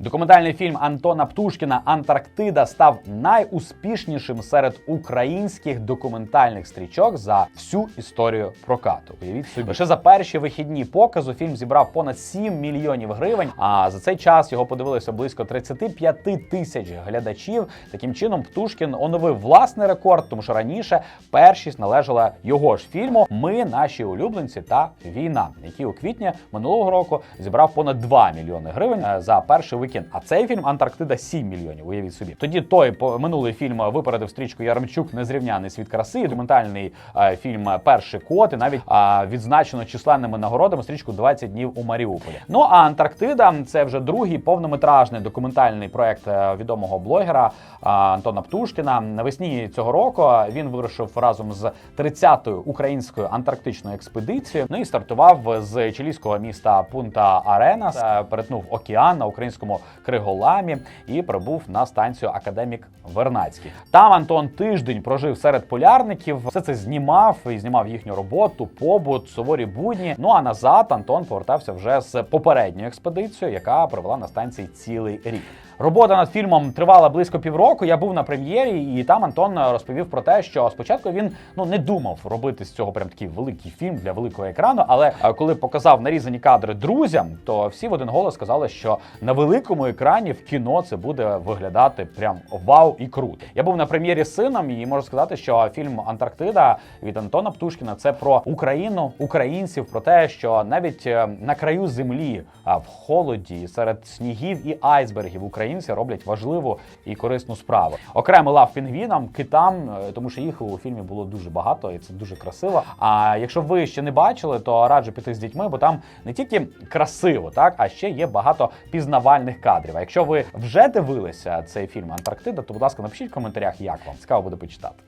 Документальний фільм Антона Птушкіна Антарктида став найуспішнішим серед українських документальних стрічок за всю історію прокату. Уявіть собі, лише за перші вихідні показу фільм зібрав понад 7 мільйонів гривень. А за цей час його подивилося близько 35 тисяч глядачів. Таким чином, Птушкін оновив власний рекорд, тому що раніше першість належала його ж фільму Ми, наші улюбленці та війна, який у квітні минулого року зібрав понад 2 мільйони гривень е, за перший вікенд. А цей фільм Антарктида 7 мільйонів. Уявіть собі. Тоді той минулий фільм випередив стрічку Яремчук Незрівняний світ краси. Документальний е, фільм Перший кот і навіть е, відзначено численними нагородами стрічку «20 днів у Маріуполі. Ну а Антарктида це вже другий повнометражний документальний проект е, відомого блогера е, Антона Птушкіна. Навесні цього року він вирушив разом з 30-ю українською антарктичною експедицією. Ну і стартував з чилійського міста Пунта Аренас, е, перетнув океан на українському Криголамі і прибув на станцію Академік Вернацький. Там Антон тиждень прожив серед полярників. Все це знімав і знімав їхню роботу, побут, суворі будні. Ну а назад Антон повертався вже з попередньою експедицією, яка провела на станції цілий рік. Робота над фільмом тривала близько півроку. Я був на прем'єрі, і там Антон розповів про те, що спочатку він ну не думав робити з цього прям такий великий фільм для великого екрану. Але е, коли показав нарізані кадри друзям, то всі в один голос сказали, що на великому екрані в кіно це буде виглядати прям вау і круто. Я був на прем'єрі з сином, і можу сказати, що фільм Антарктида від Антона Птушкіна це про Україну, українців, про те, що навіть е, на краю землі, а в холоді, серед снігів і айсбергів українці роблять важливу і корисну справу. Окремо лав пінгвінам, китам, е, тому що їх у фільмі було дуже багато, і це дуже красиво. А якщо ви ще не бачили, то раджу піти з дітьми, бо там не тільки красиво, так а ще є багато пізнавальних кадрів. А якщо ви вже дивилися цей фільм Антарктида, то будь ласка, напишіть в коментарях, як вам цікаво буде почитати.